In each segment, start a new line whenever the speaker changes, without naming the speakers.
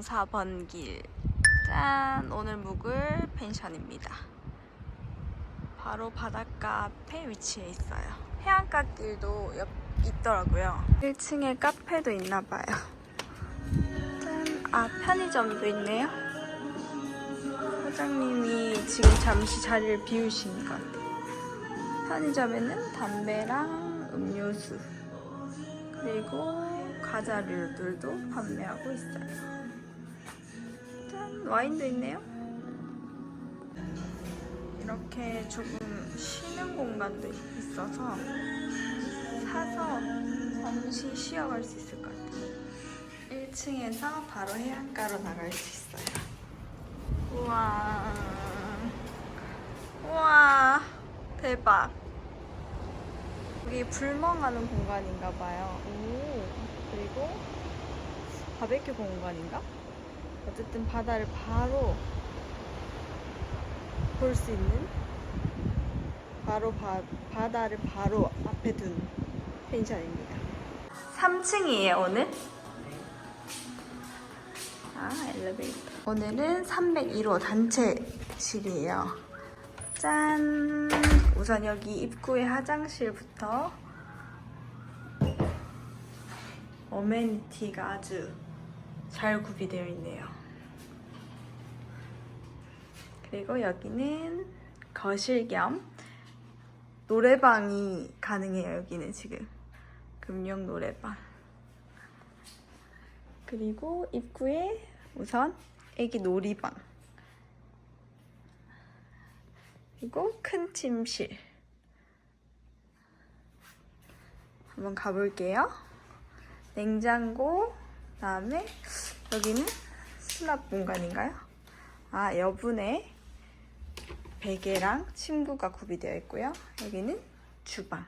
3404번 길. 짠! 오늘 묵을 펜션입니다. 바로 바닷가 앞에 위치해 있어요. 해안가 길도 옆 있더라고요. 1층에 카페도 있나 봐요. 짠! 아, 편의점도 있네요. 사장님이 지금 잠시 자리를 비우시는 것 같아요. 편의점에는 담배랑 음료수 그리고 과자류들도 판매하고 있어요. 짠! 와인도 있네요. 이렇게 조금 쉬는 공간도 있어서 사서 잠시 쉬어갈 수 있을 것 같아요. 1층에서 바로 해안가로 나갈 수 있어요. 우와. 우와. 대박. 여기 불멍하는 공간인가 봐요. 오. 그리고 바베큐 공간인가? 어쨌든 바다를 바로 볼 수 있는 바로 바, 바다를 바로 앞에 둔 펜션입니다. 3층이에요 오늘. 아 엘리베이터. 오늘은 301호 단체실이에요. 짠. 우선 여기 입구의 화장실부터 어메니티가 아주 잘 구비되어 있네요. 그리고 여기는 거실 겸 노래방이 가능해요. 여기는 지금 금융 노래방. 그리고 입구에 우선 애기 놀이방. 그리고 큰 침실. 한번 가볼게요. 냉장고, 그 다음에 여기는 수납 공간인가요? 아, 여분의 베개랑 침구가 구비되어 있고요. 여기는 주방.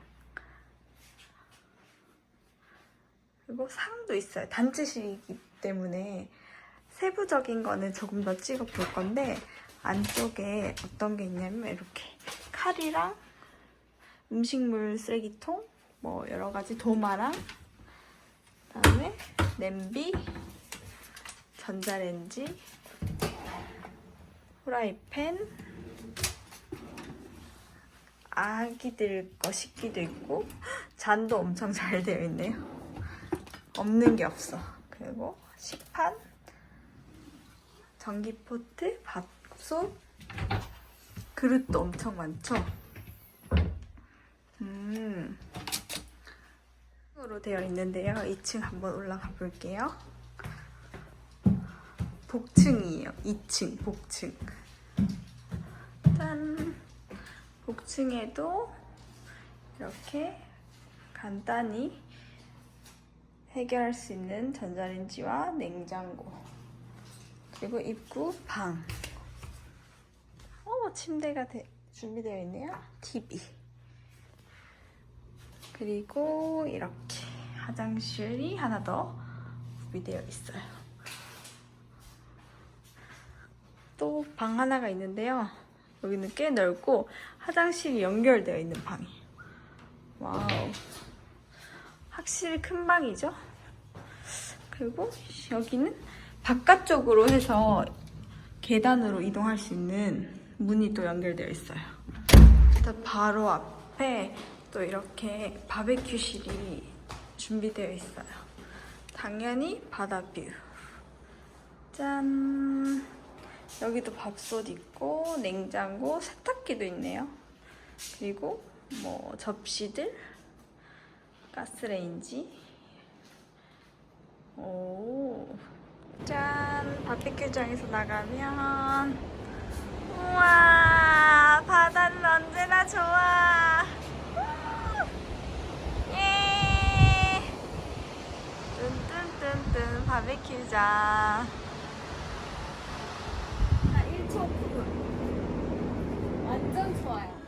그리고 상도 있어요. 단체실이기 때문에 세부적인 거는 조금 더 찍어 볼 건데 안쪽에 어떤 게 있냐면 이렇게 칼이랑 음식물 쓰레기통, 뭐 여러 가지 도마랑 그다음에 냄비, 전자레인지, 후라이팬, 아기들 거 식기도 있고 잔도 엄청 잘 되어 있네요. 없는 게 없어. 그리고 식판, 전기포트, 밥솥, 그릇도 엄청 많죠. 음. 으로 되어 있는데요. 2층 한번 올라가 볼게요. 복층이에요. 2층 복층. 짠. 복층에도 이렇게 간단히 해결할 수 있는 전자레인지와 냉장고 그리고 입구 방. 어 침대가 되- 준비되어 있네요. TV. 그리고 이렇게 화장실이 하나 더 구비되어 있어요. 또 방 하나가 있는데요. 여기는 꽤 넓고 화장실이 연결되어 있는 방이. 와우. 확실히 큰 방이죠? 그리고 여기는 바깥쪽으로 해서 계단으로 이동할 수 있는 문이 또 연결되어 있어요. 바로 앞에 또 이렇게 바베큐실이 준비되어 있어요. 당연히 바다뷰. 짠. 여기도 밥솥 있고 냉장고, 세탁기도 있네요. 그리고 뭐 접시들, 가스레인지. 오. 짠. 바베큐장에서 나가면 우와 바다는 언제나 좋아. 예. 뚠뚠뚠뚠 바베큐장.
나 1초 부분. 완전 좋아요.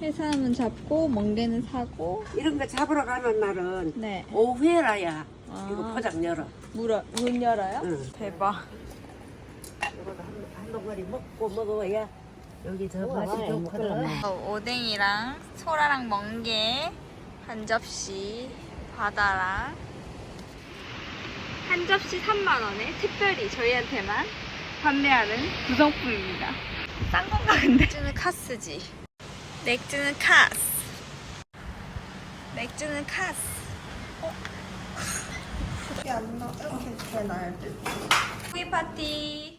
해삼은 잡고 멍게는 사고
이런 거 잡으러 가는 날은
네
오후에라야
아.
이거 포장 열어.
물, 문 열어요?
응.
대박
이거도 한, 한 덩어리 먹고 먹어야 여기 더 맛이 좋거든.
어, 오뎅이랑 소라랑 멍게 한 접시 바다랑 한 접시 3만원에 특별히 저희한테만 판매하는 구성품입니다 싼 건가 근데? 맥주는 카스지 맥주는 카스 맥주는 카스 어? 이게 안 나, 이렇게 되나요? 후기 파티